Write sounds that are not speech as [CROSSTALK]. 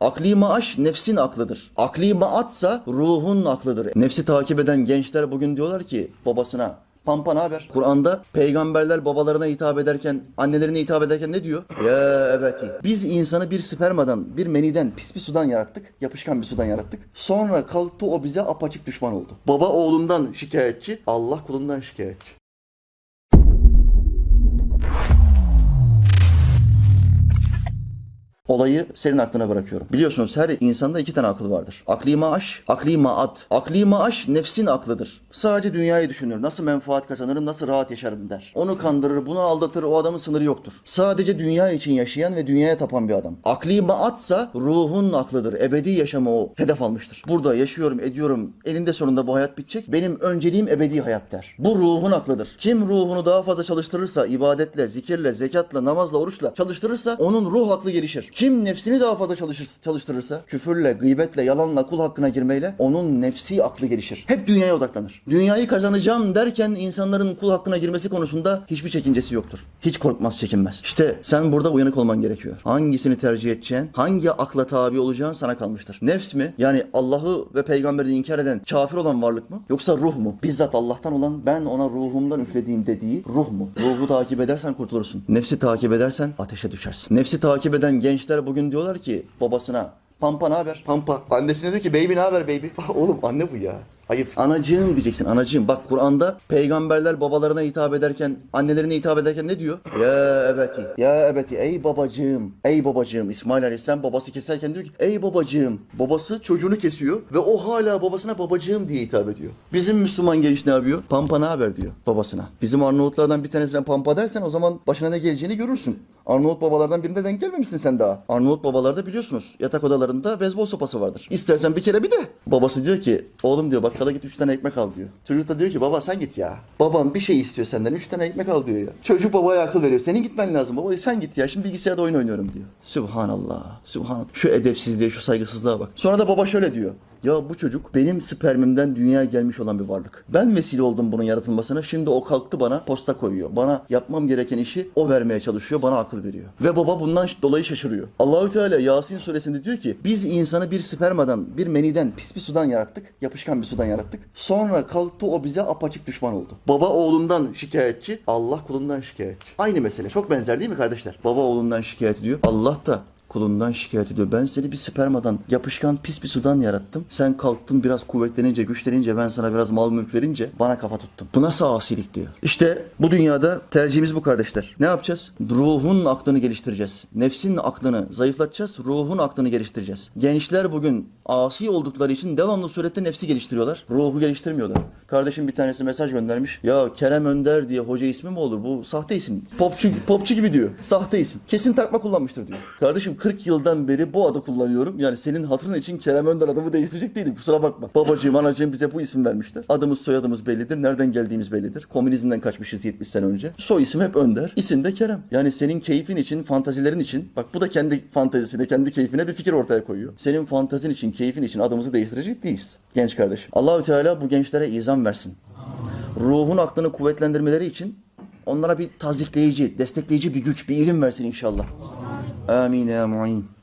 Akli maaş nefsin aklıdır. Akli maatsa ruhun aklıdır. Nefsi takip eden gençler bugün diyorlar ki babasına Pampa ne haber? Kur'an'da peygamberler babalarına hitap ederken, annelerine hitap ederken ne diyor? Ya ebeti. Biz insanı bir spermadan, bir meniden, pis bir sudan yarattık. Yapışkan bir sudan yarattık. Sonra kalktı o bize apaçık düşman oldu. Baba oğlundan şikayetçi, Allah kulundan şikayetçi. Olayı senin aklına bırakıyorum. Biliyorsunuz her insanda iki tane akıl vardır. Akli maaş, akli maat. Akli maaş nefsin aklıdır. Sadece dünyayı düşünür. Nasıl menfaat kazanırım, nasıl rahat yaşarım der. Onu kandırır, bunu aldatır. O adamın sınırı yoktur. Sadece dünya için yaşayan ve dünyaya tapan bir adam. Akli maatsa ruhun aklıdır. Ebedi yaşamı o hedef almıştır. Burada yaşıyorum, ediyorum. Elinde sonunda bu hayat bitecek. Benim önceliğim ebedi hayat der. Bu ruhun aklıdır. Kim ruhunu daha fazla çalıştırırsa, ibadetle, zikirle, zekatla, namazla, oruçla çalıştırırsa onun ruh aklı gelişir. Kim nefsini daha fazla çalışır, çalıştırırsa, küfürle, gıybetle, yalanla, kul hakkına girmeyle onun nefsi aklı gelişir. Hep dünyaya odaklanır. Dünyayı kazanacağım derken insanların kul hakkına girmesi konusunda hiçbir çekincesi yoktur. Hiç korkmaz, çekinmez. İşte sen burada uyanık olman gerekiyor. Hangisini tercih edeceğin, hangi akla tabi olacağın sana kalmıştır. Nefs mi? Yani Allah'ı ve peygamberini inkar eden, kafir olan varlık mı? Yoksa ruh mu? Bizzat Allah'tan olan ben ona ruhumdan üflediğim dediği ruh mu? Ruhu takip edersen kurtulursun. Nefsi takip edersen ateşe düşersin. Nefsi takip eden gençler bugün diyorlar ki babasına Pampa ne haber? Pampa. Annesine diyor ki baby ne haber baby? [LAUGHS] Oğlum anne bu ya. Ayıp. Anacığım diyeceksin anacığım. Bak Kur'an'da peygamberler babalarına hitap ederken, annelerine hitap ederken ne diyor? Ya ebeti. Ya ebeti. Ey babacığım. Ey babacığım. İsmail Aleyhisselam babası keserken diyor ki ey babacığım. Babası çocuğunu kesiyor ve o hala babasına babacığım diye hitap ediyor. Bizim Müslüman genç ne yapıyor? Pampa ne haber diyor babasına. Bizim Arnavutlardan bir tanesine pampa dersen o zaman başına ne geleceğini görürsün. Arnavut babalardan birine denk gelmemişsin sen daha. Arnavut babalarda biliyorsunuz yatak odalarında bezbol sopası vardır. İstersen bir kere bir de. Babası diyor ki oğlum diyor bakkala git üç tane ekmek al diyor. Çocuk da diyor ki baba sen git ya. Baban bir şey istiyor senden üç tane ekmek al diyor ya. Çocuk babaya akıl veriyor. Senin gitmen lazım baba. "E Sen git ya şimdi bilgisayarda oyun oynuyorum diyor. Subhanallah. Subhanallah. Şu edepsizliğe şu saygısızlığa bak. Sonra da baba şöyle diyor. Ya bu çocuk benim spermimden dünyaya gelmiş olan bir varlık. Ben vesile oldum bunun yaratılmasına. Şimdi o kalktı bana posta koyuyor. Bana yapmam gereken işi o vermeye çalışıyor. Bana akıl veriyor. Ve baba bundan dolayı şaşırıyor. Allahü Teala Yasin suresinde diyor ki biz insanı bir spermadan, bir meniden, pis bir sudan yarattık. Yapışkan bir sudan yarattık. Sonra kalktı o bize apaçık düşman oldu. Baba oğlundan şikayetçi, Allah kulundan şikayetçi. Aynı mesele. Çok benzer değil mi kardeşler? Baba oğlundan şikayet ediyor. Allah da kulundan şikayet ediyor. Ben seni bir spermadan, yapışkan pis bir sudan yarattım. Sen kalktın biraz kuvvetlenince, güçlenince, ben sana biraz mal mülk verince bana kafa tuttun. Bu nasıl asilik diyor. İşte bu dünyada tercihimiz bu kardeşler. Ne yapacağız? Ruhun aklını geliştireceğiz. Nefsin aklını zayıflatacağız. Ruhun aklını geliştireceğiz. Gençler bugün asi oldukları için devamlı surette nefsi geliştiriyorlar. Ruhu geliştirmiyorlar. Kardeşim bir tanesi mesaj göndermiş. Ya Kerem Önder diye hoca ismi mi olur? Bu sahte isim. Popçu, popçu gibi diyor. Sahte isim. Kesin takma kullanmıştır diyor. Kardeşim 40 yıldan beri bu adı kullanıyorum. Yani senin hatırın için Kerem Önder adımı değiştirecek değilim. Kusura bakma. Babacığım, anacığım bize bu isim vermişler. Adımız, soyadımız bellidir. Nereden geldiğimiz bellidir. Komünizmden kaçmışız 70 sene önce. Soy isim hep Önder. İsim de Kerem. Yani senin keyfin için, fantazilerin için. Bak bu da kendi fantazisine, kendi keyfine bir fikir ortaya koyuyor. Senin fantazin için, keyfin için adımızı değiştirecek değiliz. Genç kardeşim. Allahü Teala bu gençlere izan versin. Ruhun aklını kuvvetlendirmeleri için onlara bir tazikleyici, destekleyici bir güç, bir ilim versin inşallah. Amin ya mu'in.